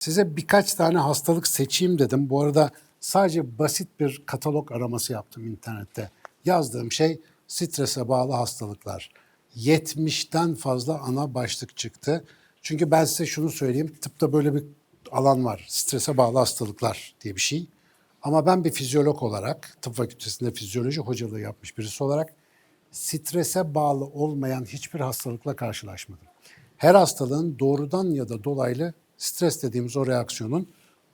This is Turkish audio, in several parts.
Size birkaç tane hastalık seçeyim dedim. Bu arada sadece basit bir katalog araması yaptım internette. Yazdığım şey strese bağlı hastalıklar. 70'ten fazla ana başlık çıktı. Çünkü ben size şunu söyleyeyim. Tıpta böyle bir alan var. Strese bağlı hastalıklar diye bir şey. Ama ben bir fizyolog olarak, tıp fakültesinde fizyoloji hocalığı yapmış birisi olarak strese bağlı olmayan hiçbir hastalıkla karşılaşmadım. Her hastalığın doğrudan ya da dolaylı stres dediğimiz o reaksiyonun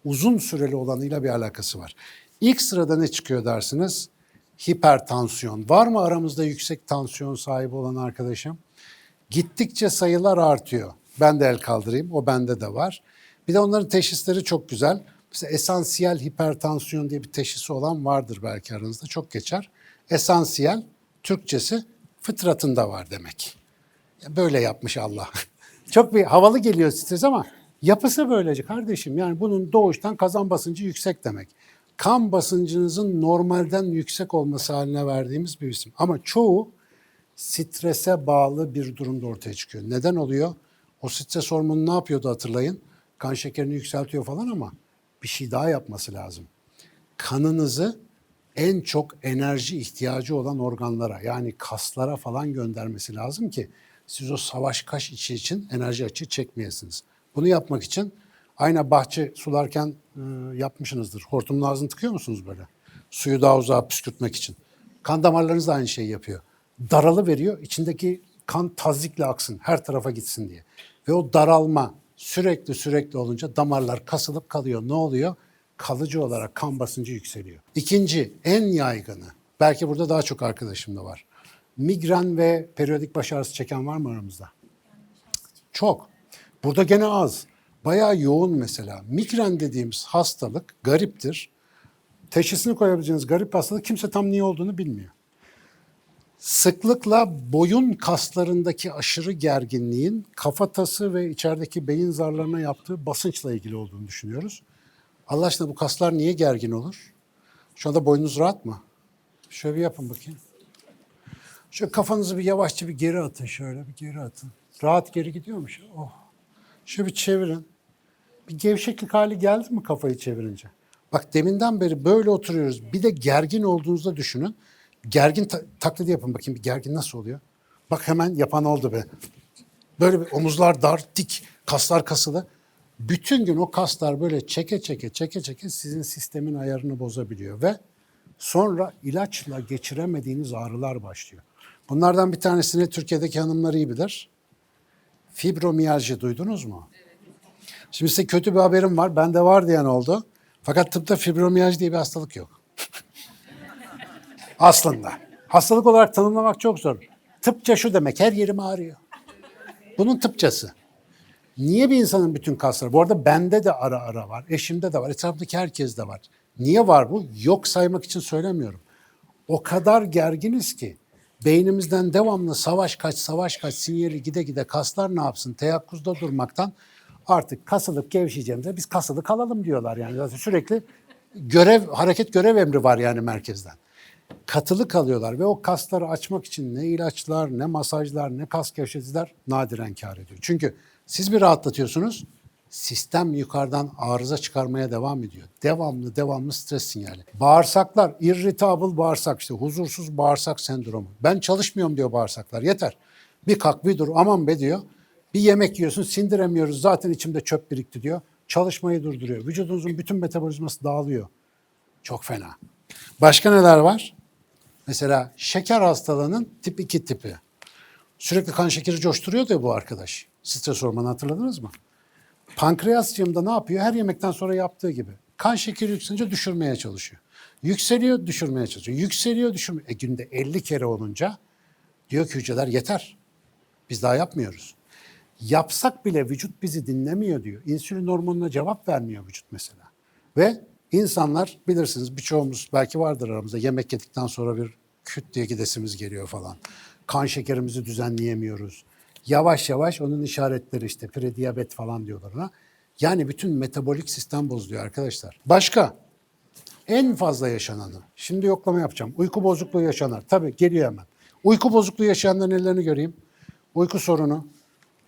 uzun süreli olanıyla bir alakası var. İlk sırada ne çıkıyor dersiniz? Hipertansiyon. Var mı aramızda yüksek tansiyon sahibi olan arkadaşım? Gittikçe sayılar artıyor. Ben de el kaldırayım, o bende de var. Bir de onların teşhisleri çok güzel. Mesela esansiyel hipertansiyon diye bir teşhisi olan vardır belki aranızda. Çok geçer. Esansiyel, Türkçesi fıtratında var demek. Böyle yapmış Allah. Çok bir havalı geliyor stres ama yapısı böylece kardeşim. Yani bunun doğuştan kazan basıncı yüksek demek. Kan basıncınızın normalden yüksek olması haline verdiğimiz bir isim. Ama çoğu strese bağlı bir durumda ortaya çıkıyor. Neden oluyor? O stres hormonu ne yapıyordu hatırlayın? Kan şekerini yükseltiyor falan ama bir şey daha yapması lazım. Kanınızı en çok enerji ihtiyacı olan organlara yani kaslara falan göndermesi lazım ki siz o savaş kaş içi için enerji açığı çekmeyesiniz. Bunu yapmak için aynen bahçe sularken e, yapmışsınızdır. Hortumun ağzını tıkıyor musunuz böyle? Suyu daha uzağa püskürtmek için. Kan damarlarınız da aynı şeyi yapıyor. Daralı veriyor, içindeki kan tazikle aksın, her tarafa gitsin diye. Ve o daralma sürekli sürekli olunca damarlar kasılıp kalıyor. Ne oluyor? Kalıcı olarak kan basıncı yükseliyor. İkinci, en yaygını, belki burada daha çok arkadaşım da var. Migren ve periyodik baş ağrısı çeken var mı aramızda? Çok. Burada gene az. Bayağı yoğun mesela. Migren dediğimiz hastalık gariptir. Teşhisini koyabileceğiniz garip hastalık kimse tam niye olduğunu bilmiyor. Sıklıkla boyun kaslarındaki aşırı gerginliğin kafatası ve içerideki beyin zarlarına yaptığı basınçla ilgili olduğunu düşünüyoruz. Allah aşkına bu kaslar niye gergin olur? Şu anda boynunuz rahat mı? Şöyle bir yapın bakayım. Şöyle kafanızı bir yavaşça bir geri atın şöyle bir geri atın. Rahat geri gidiyormuş. Oh. Şöyle bir çevirin. Bir gevşeklik hali geldi mi kafayı çevirince? Bak deminden beri böyle oturuyoruz. Bir de gergin olduğunuzda düşünün. Gergin ta- taklidi yapın bakayım bir gergin nasıl oluyor? Bak hemen yapan oldu be. Böyle bir omuzlar dar, dik, kaslar kasılı. Bütün gün o kaslar böyle çeke çeke çeke çeke sizin sistemin ayarını bozabiliyor ve sonra ilaçla geçiremediğiniz ağrılar başlıyor. Bunlardan bir tanesini Türkiye'deki hanımlar iyi bilir. Fibromiyalji duydunuz mu? Şimdi size kötü bir haberim var. Bende var diyen oldu. Fakat tıpta fibromiyalji diye bir hastalık yok. Aslında. Hastalık olarak tanımlamak çok zor. Tıpça şu demek, her yerim ağrıyor. Bunun tıpçası. Niye bir insanın bütün kasları? Bu arada bende de ara ara var, eşimde de var, etrafındaki herkes de var. Niye var bu? Yok saymak için söylemiyorum. O kadar gerginiz ki beynimizden devamlı savaş kaç, savaş kaç sinyali gide gide kaslar ne yapsın? Teyakkuzda durmaktan artık kasılıp gevşeyeceğimize biz kasılı kalalım diyorlar yani. Zaten sürekli görev, hareket görev emri var yani merkezden katılı kalıyorlar ve o kasları açmak için ne ilaçlar, ne masajlar, ne kas gevşeticiler nadiren kar ediyor. Çünkü siz bir rahatlatıyorsunuz, sistem yukarıdan arıza çıkarmaya devam ediyor. Devamlı devamlı stres sinyali. Bağırsaklar, irritable bağırsak işte huzursuz bağırsak sendromu. Ben çalışmıyorum diyor bağırsaklar yeter. Bir kalk bir dur aman be diyor. Bir yemek yiyorsun sindiremiyoruz zaten içimde çöp birikti diyor. Çalışmayı durduruyor. Vücudunuzun bütün metabolizması dağılıyor. Çok fena. Başka neler var? Mesela şeker hastalığının tip 2 tipi. Sürekli kan şekeri coşturuyor ya bu arkadaş. Stres hormonu hatırladınız mı? Pankreasçığımda ne yapıyor? Her yemekten sonra yaptığı gibi. Kan şekeri yükselince düşürmeye çalışıyor. Yükseliyor, düşürmeye çalışıyor. Yükseliyor, düşürmeye. E günde 50 kere olunca diyor ki hücreler yeter. Biz daha yapmıyoruz. Yapsak bile vücut bizi dinlemiyor diyor. İnsülin hormonuna cevap vermiyor vücut mesela. Ve insanlar bilirsiniz birçoğumuz belki vardır aramızda yemek yedikten sonra bir küt diye gidesimiz geliyor falan. Kan şekerimizi düzenleyemiyoruz. Yavaş yavaş onun işaretleri işte prediyabet falan diyorlar ona. Yani bütün metabolik sistem bozuluyor arkadaşlar. Başka? En fazla yaşananı. Şimdi yoklama yapacağım. Uyku bozukluğu yaşanar. Tabii geliyor hemen. Uyku bozukluğu yaşayanların ellerini göreyim. Uyku sorunu.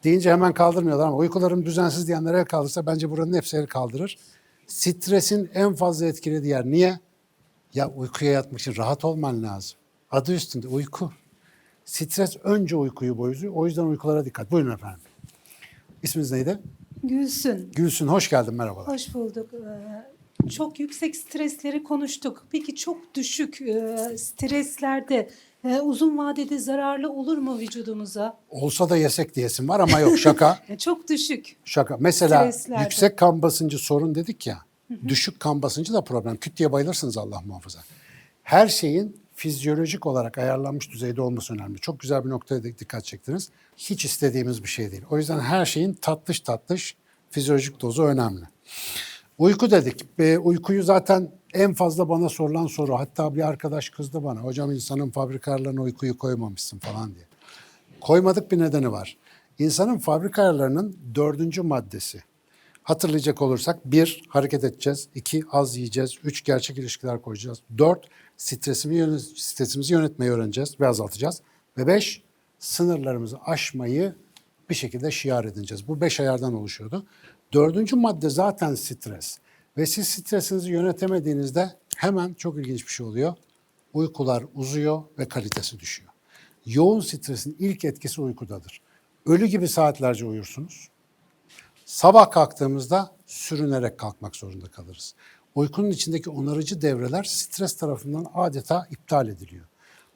deyince hemen kaldırmıyorlar ama uykularım düzensiz diyenler el kaldırsa bence buranın hepsi el kaldırır. Stresin en fazla etkilediği yer niye? Ya uykuya yatmak için rahat olman lazım. Adı üstünde uyku. Stres önce uykuyu bozuyor. O yüzden uykulara dikkat. Buyurun efendim. İsminiz neydi? Gülsün, Gülsün. Hoş geldin. Merhabalar. hoş bulduk. Ee, Çok yüksek stresleri konuştuk. Peki çok düşük e, streslerde e, uzun vadede zararlı olur mu vücudumuza? Olsa da yesek diyesim var ama yok şaka. E, Çok düşük. Şaka. Mesela Streslerde. yüksek kan basıncı sorun dedik ya. Düşük kan basıncı da problem. Küt diye bayılırsınız Allah muhafaza. Her şeyin fizyolojik olarak ayarlanmış düzeyde olması önemli. Çok güzel bir noktaya dikkat çektiniz. Hiç istediğimiz bir şey değil. O yüzden her şeyin tatlış tatlış fizyolojik dozu önemli. Uyku dedik. E, uykuyu zaten en fazla bana sorulan soru. Hatta bir arkadaş kızdı bana. Hocam insanın fabrika ayarlarına uykuyu koymamışsın falan diye. Koymadık bir nedeni var. İnsanın fabrika ayarlarının dördüncü maddesi. Hatırlayacak olursak bir, hareket edeceğiz. iki az yiyeceğiz. Üç, gerçek ilişkiler koyacağız. Dört, stresimi stresimizi yönetmeyi öğreneceğiz ve azaltacağız. Ve beş, sınırlarımızı aşmayı bir şekilde şiar edineceğiz. Bu beş ayardan oluşuyordu. Dördüncü madde zaten stres. Ve siz stresinizi yönetemediğinizde hemen çok ilginç bir şey oluyor. Uykular uzuyor ve kalitesi düşüyor. Yoğun stresin ilk etkisi uykudadır. Ölü gibi saatlerce uyursunuz. Sabah kalktığımızda sürünerek kalkmak zorunda kalırız. Uykunun içindeki onarıcı devreler stres tarafından adeta iptal ediliyor.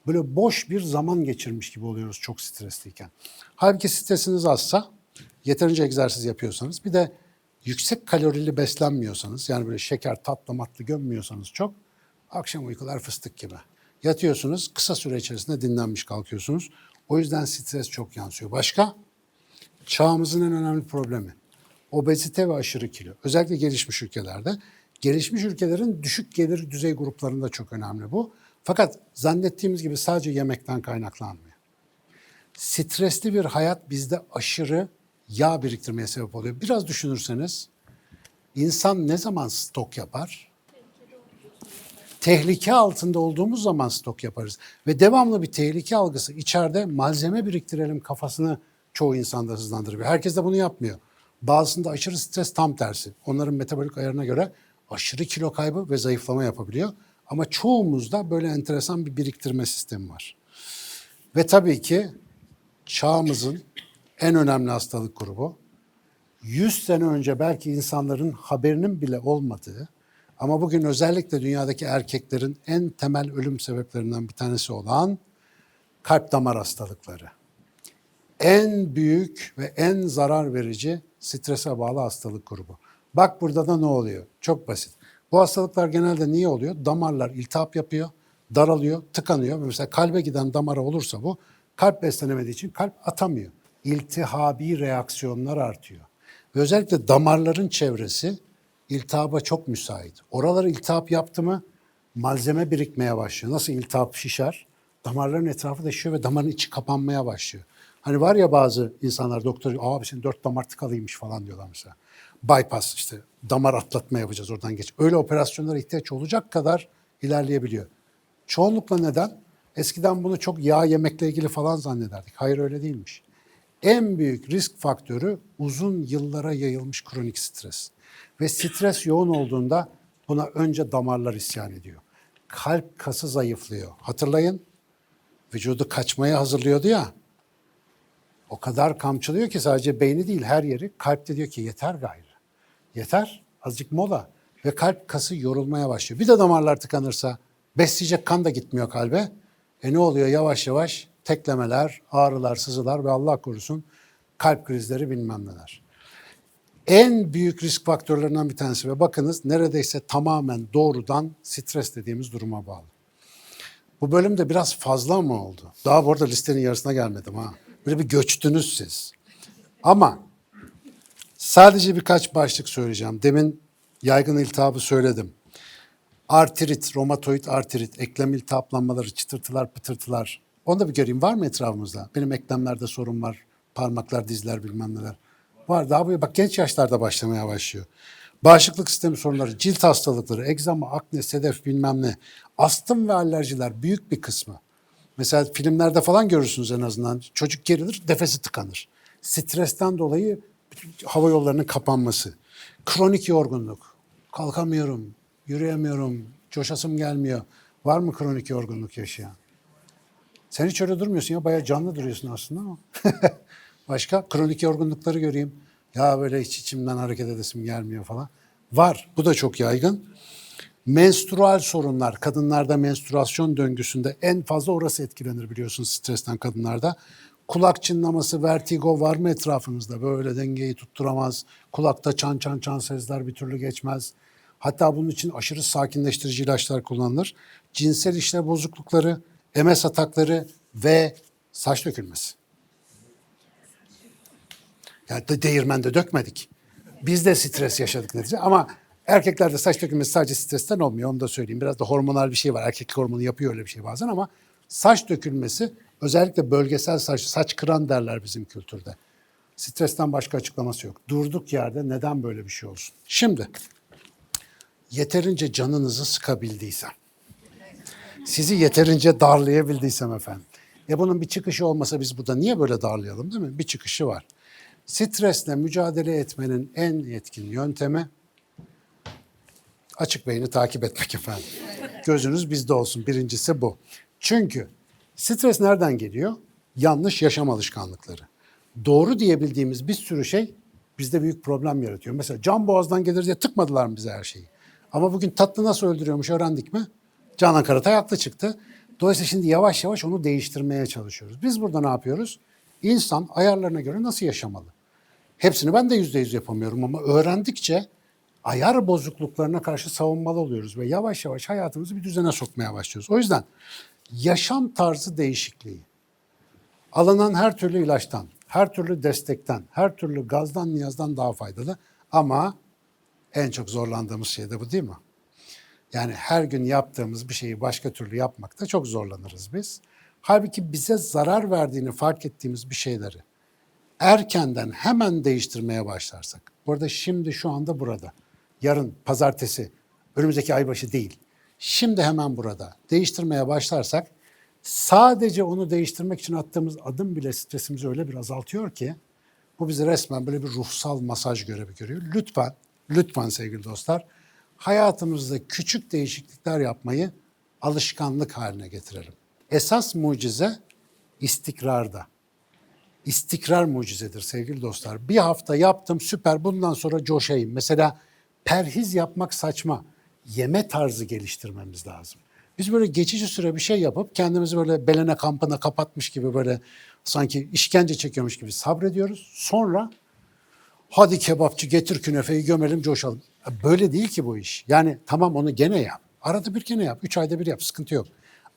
Böyle boş bir zaman geçirmiş gibi oluyoruz çok stresliyken. Halbuki stresiniz azsa, yeterince egzersiz yapıyorsanız, bir de yüksek kalorili beslenmiyorsanız, yani böyle şeker, tatlı, matlı gömmüyorsanız çok, akşam uykular fıstık gibi. Yatıyorsunuz, kısa süre içerisinde dinlenmiş kalkıyorsunuz. O yüzden stres çok yansıyor. Başka? çağımızın en önemli problemi. Obezite ve aşırı kilo. Özellikle gelişmiş ülkelerde. Gelişmiş ülkelerin düşük gelir düzey gruplarında çok önemli bu. Fakat zannettiğimiz gibi sadece yemekten kaynaklanmıyor. Stresli bir hayat bizde aşırı yağ biriktirmeye sebep oluyor. Biraz düşünürseniz insan ne zaman stok yapar? tehlike altında olduğumuz zaman stok yaparız. Ve devamlı bir tehlike algısı içeride malzeme biriktirelim kafasını çoğu insanda hızlandırıyor. Herkes de bunu yapmıyor. Bazısında aşırı stres tam tersi. Onların metabolik ayarına göre aşırı kilo kaybı ve zayıflama yapabiliyor. Ama çoğumuzda böyle enteresan bir biriktirme sistemi var. Ve tabii ki çağımızın en önemli hastalık grubu 100 sene önce belki insanların haberinin bile olmadığı ama bugün özellikle dünyadaki erkeklerin en temel ölüm sebeplerinden bir tanesi olan kalp damar hastalıkları. En büyük ve en zarar verici strese bağlı hastalık grubu. Bak burada da ne oluyor? Çok basit. Bu hastalıklar genelde niye oluyor? Damarlar iltihap yapıyor, daralıyor, tıkanıyor. Mesela kalbe giden damara olursa bu kalp beslenemediği için kalp atamıyor. İltihabi reaksiyonlar artıyor. Ve özellikle damarların çevresi iltihaba çok müsait. Oraları iltihap yaptı mı malzeme birikmeye başlıyor. Nasıl iltihap şişer? Damarların etrafı da şişiyor ve damarın içi kapanmaya başlıyor. Hani var ya bazı insanlar doktor abi senin dört damar tıkalıymış falan diyorlar mesela. Bypass işte damar atlatma yapacağız oradan geç. Öyle operasyonlara ihtiyaç olacak kadar ilerleyebiliyor. Çoğunlukla neden? Eskiden bunu çok yağ yemekle ilgili falan zannederdik. Hayır öyle değilmiş. En büyük risk faktörü uzun yıllara yayılmış kronik stres. Ve stres yoğun olduğunda buna önce damarlar isyan ediyor. Kalp kası zayıflıyor. Hatırlayın vücudu kaçmaya hazırlıyordu ya. O kadar kamçılıyor ki sadece beyni değil her yeri. Kalp de diyor ki yeter gayrı. Yeter azıcık mola. Ve kalp kası yorulmaya başlıyor. Bir de damarlar tıkanırsa besleyecek kan da gitmiyor kalbe. E ne oluyor yavaş yavaş teklemeler, ağrılar, sızılar ve Allah korusun kalp krizleri bilmem neler. En büyük risk faktörlerinden bir tanesi ve bakınız neredeyse tamamen doğrudan stres dediğimiz duruma bağlı. Bu bölümde biraz fazla mı oldu? Daha bu arada listenin yarısına gelmedim ha. Böyle bir göçtünüz siz. Ama sadece birkaç başlık söyleyeceğim. Demin yaygın iltihabı söyledim. Artrit, romatoid artrit, eklem iltihaplanmaları, çıtırtılar, pıtırtılar. Onu da bir göreyim. Var mı etrafımızda? Benim eklemlerde sorun var. Parmaklar, dizler bilmem neler. Var. Daha bu bak genç yaşlarda başlamaya başlıyor. Bağışıklık sistemi sorunları, cilt hastalıkları, egzama, akne, sedef bilmem ne. Astım ve alerjiler büyük bir kısmı. Mesela filmlerde falan görürsünüz en azından. Çocuk gerilir, nefesi tıkanır. stresten dolayı hava yollarının kapanması, kronik yorgunluk, kalkamıyorum, yürüyemiyorum, coşasım gelmiyor. Var mı kronik yorgunluk yaşayan? Sen hiç öyle durmuyorsun ya. Bayağı canlı duruyorsun aslında ama. Başka kronik yorgunlukları göreyim. Ya böyle hiç içimden hareket edesim gelmiyor falan. Var. Bu da çok yaygın. Menstrual sorunlar. Kadınlarda menstruasyon döngüsünde en fazla orası etkilenir biliyorsunuz stresten kadınlarda. Kulak çınlaması, vertigo var mı etrafınızda? Böyle dengeyi tutturamaz. Kulakta çan çan çan sesler bir türlü geçmez. Hatta bunun için aşırı sakinleştirici ilaçlar kullanılır. Cinsel işlev bozuklukları, MS atakları ve saç dökülmesi. Yani de değirmende dökmedik. Biz de stres yaşadık netice ama erkeklerde saç dökülmesi sadece stresten olmuyor onu da söyleyeyim. Biraz da hormonal bir şey var. Erkeklik hormonu yapıyor öyle bir şey bazen ama saç dökülmesi özellikle bölgesel saç, saç kıran derler bizim kültürde. Stresten başka açıklaması yok. Durduk yerde neden böyle bir şey olsun? Şimdi yeterince canınızı sıkabildiysem, sizi yeterince darlayabildiysem efendim. E bunun bir çıkışı olmasa biz burada niye böyle darlayalım değil mi? Bir çıkışı var. Stresle mücadele etmenin en etkin yöntemi açık beyni takip etmek efendim. Gözünüz bizde olsun. Birincisi bu. Çünkü stres nereden geliyor? Yanlış yaşam alışkanlıkları. Doğru diyebildiğimiz bir sürü şey bizde büyük problem yaratıyor. Mesela can boğazdan gelir diye tıkmadılar mı bize her şeyi? Ama bugün tatlı nasıl öldürüyormuş öğrendik mi? Canan Karatay haklı çıktı. Dolayısıyla şimdi yavaş yavaş onu değiştirmeye çalışıyoruz. Biz burada ne yapıyoruz? İnsan ayarlarına göre nasıl yaşamalı? Hepsini ben de yüzde yüz yapamıyorum ama öğrendikçe ayar bozukluklarına karşı savunmalı oluyoruz ve yavaş yavaş hayatımızı bir düzene sokmaya başlıyoruz. O yüzden yaşam tarzı değişikliği, alınan her türlü ilaçtan, her türlü destekten, her türlü gazdan niyazdan daha faydalı ama en çok zorlandığımız şey de bu değil mi? Yani her gün yaptığımız bir şeyi başka türlü yapmakta çok zorlanırız biz. Halbuki bize zarar verdiğini fark ettiğimiz bir şeyleri erkenden hemen değiştirmeye başlarsak. Bu arada şimdi şu anda burada. Yarın pazartesi, önümüzdeki ay başı değil. Şimdi hemen burada değiştirmeye başlarsak sadece onu değiştirmek için attığımız adım bile stresimizi öyle bir azaltıyor ki bu bizi resmen böyle bir ruhsal masaj görevi görüyor. Lütfen, lütfen sevgili dostlar hayatımızda küçük değişiklikler yapmayı alışkanlık haline getirelim. Esas mucize istikrarda. İstikrar mucizedir sevgili dostlar. Bir hafta yaptım süper bundan sonra coşayım. Mesela perhiz yapmak saçma. Yeme tarzı geliştirmemiz lazım. Biz böyle geçici süre bir şey yapıp kendimizi böyle belene kampına kapatmış gibi böyle sanki işkence çekiyormuş gibi sabrediyoruz. Sonra hadi kebapçı getir künefeyi gömelim coşalım. Böyle değil ki bu iş. Yani tamam onu gene yap. Arada bir gene yap. Üç ayda bir yap. Sıkıntı yok.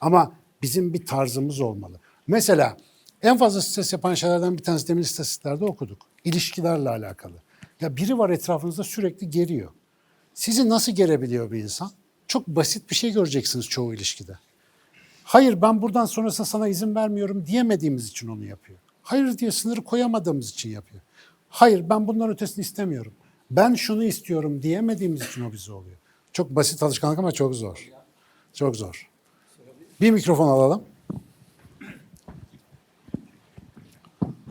Ama bizim bir tarzımız olmalı. Mesela en fazla stres yapan şeylerden bir tanesi demin istatistiklerde okuduk. İlişkilerle alakalı. Ya biri var etrafınızda sürekli geriyor. Sizi nasıl gerebiliyor bir insan? Çok basit bir şey göreceksiniz çoğu ilişkide. Hayır ben buradan sonrasında sana izin vermiyorum diyemediğimiz için onu yapıyor. Hayır diye sınırı koyamadığımız için yapıyor. Hayır ben bundan ötesini istemiyorum. Ben şunu istiyorum diyemediğimiz için o bize oluyor. Çok basit alışkanlık ama çok zor. Çok zor. Bir mikrofon alalım.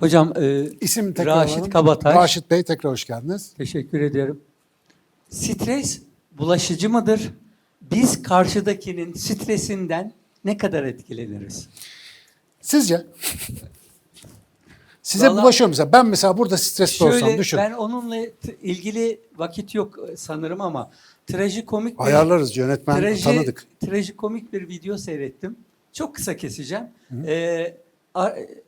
Hocam e, İsim tekrar Raşit alalım. Kabataş. Raşit Bey tekrar hoş geldiniz. Teşekkür ederim. Stres bulaşıcı mıdır? Biz karşıdakinin stresinden ne kadar etkileniriz? Sizce? Size Vallahi- bulaşıyor mesela. Ben mesela burada stresli olsam Şöyle düşün. ben onunla ilgili vakit yok sanırım ama trajikomik bir Ayarlarız yönetmen traji, tanıdık. trajikomik bir video seyrettim. Çok kısa keseceğim. Ee,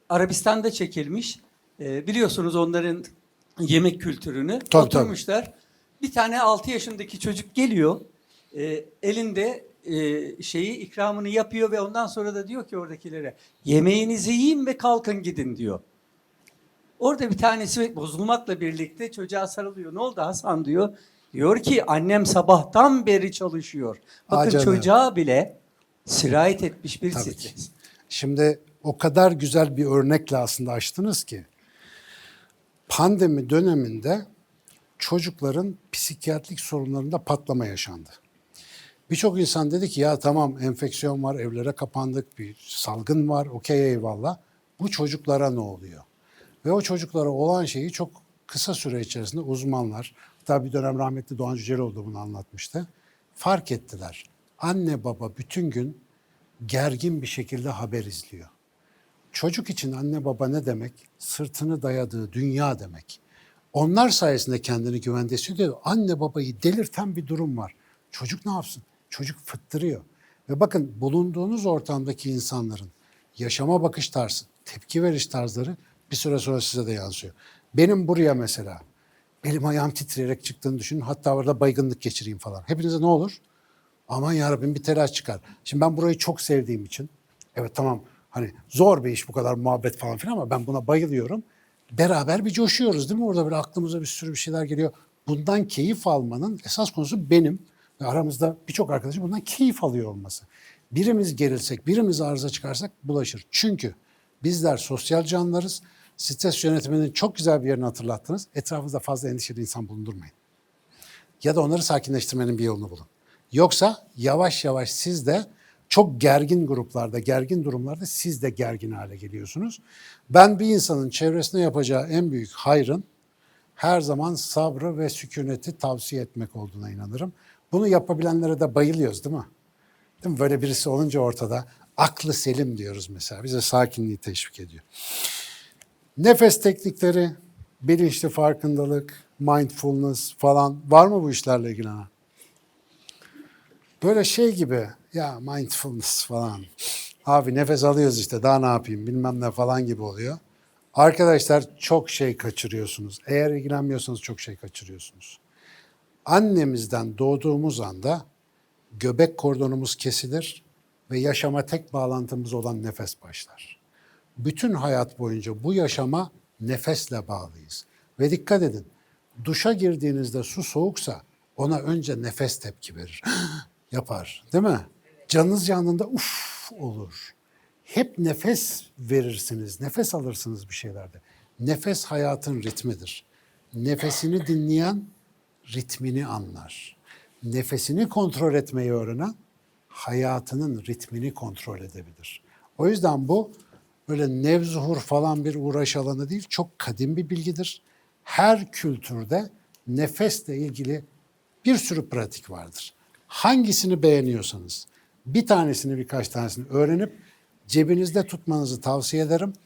Arabistan'da çekilmiş. Ee, biliyorsunuz onların yemek kültürünü. tabii. Oturmuşlar. Bir tane 6 yaşındaki çocuk geliyor. Ee, elinde e, şeyi ikramını yapıyor ve ondan sonra da diyor ki oradakilere yemeğinizi yiyin ve kalkın gidin diyor. Orada bir tanesi bozulmakla birlikte çocuğa sarılıyor. Ne oldu Hasan diyor. Diyor ki annem sabahtan beri çalışıyor. Bakın canım. çocuğa bile sirayet etmiş bir Tabii ki. stres. Şimdi o kadar güzel bir örnekle aslında açtınız ki pandemi döneminde çocukların psikiyatrik sorunlarında patlama yaşandı. Birçok insan dedi ki ya tamam enfeksiyon var, evlere kapandık, bir salgın var, okey eyvallah. Bu çocuklara ne oluyor? Ve o çocuklara olan şeyi çok kısa süre içerisinde uzmanlar, hatta bir dönem rahmetli Doğan Cüceloğlu da bunu anlatmıştı. Fark ettiler. Anne baba bütün gün gergin bir şekilde haber izliyor. Çocuk için anne baba ne demek? Sırtını dayadığı dünya demek. Onlar sayesinde kendini güvende hissediyor. Anne babayı delirten bir durum var. Çocuk ne yapsın? Çocuk fıttırıyor. Ve bakın bulunduğunuz ortamdaki insanların yaşama bakış tarzı, tepki veriş tarzları bir süre sonra size de yansıyor. Benim buraya mesela elim ayağım titreyerek çıktığını düşünün. Hatta orada baygınlık geçireyim falan. Hepinize ne olur? Aman yarabbim bir telaş çıkar. Şimdi ben burayı çok sevdiğim için evet tamam hani zor bir iş bu kadar muhabbet falan filan ama ben buna bayılıyorum. Beraber bir coşuyoruz değil mi? Orada böyle aklımıza bir sürü bir şeyler geliyor. Bundan keyif almanın esas konusu benim ve aramızda birçok arkadaşım bundan keyif alıyor olması. Birimiz gerilsek, birimiz arıza çıkarsak bulaşır. Çünkü bizler sosyal canlılarız. Stres yönetiminin çok güzel bir yerini hatırlattınız. Etrafınızda fazla endişeli insan bulundurmayın ya da onları sakinleştirmenin bir yolunu bulun. Yoksa yavaş yavaş siz de çok gergin gruplarda, gergin durumlarda siz de gergin hale geliyorsunuz. Ben bir insanın çevresine yapacağı en büyük hayrın her zaman sabrı ve sükuneti tavsiye etmek olduğuna inanırım. Bunu yapabilenlere de bayılıyoruz değil mi? Değil mi? Böyle birisi olunca ortada aklı selim diyoruz mesela. Bize sakinliği teşvik ediyor. Nefes teknikleri, bilinçli farkındalık, mindfulness falan var mı bu işlerle ilgilenen? Böyle şey gibi ya mindfulness falan. Abi nefes alıyoruz işte daha ne yapayım bilmem ne falan gibi oluyor. Arkadaşlar çok şey kaçırıyorsunuz. Eğer ilgilenmiyorsanız çok şey kaçırıyorsunuz. Annemizden doğduğumuz anda göbek kordonumuz kesilir ve yaşama tek bağlantımız olan nefes başlar bütün hayat boyunca bu yaşama nefesle bağlıyız. Ve dikkat edin, duşa girdiğinizde su soğuksa ona önce nefes tepki verir. Yapar, değil mi? Canınız yanında uf olur. Hep nefes verirsiniz, nefes alırsınız bir şeylerde. Nefes hayatın ritmidir. Nefesini dinleyen ritmini anlar. Nefesini kontrol etmeyi öğrenen hayatının ritmini kontrol edebilir. O yüzden bu böyle nevzuhur falan bir uğraş alanı değil, çok kadim bir bilgidir. Her kültürde nefesle ilgili bir sürü pratik vardır. Hangisini beğeniyorsanız bir tanesini birkaç tanesini öğrenip cebinizde tutmanızı tavsiye ederim.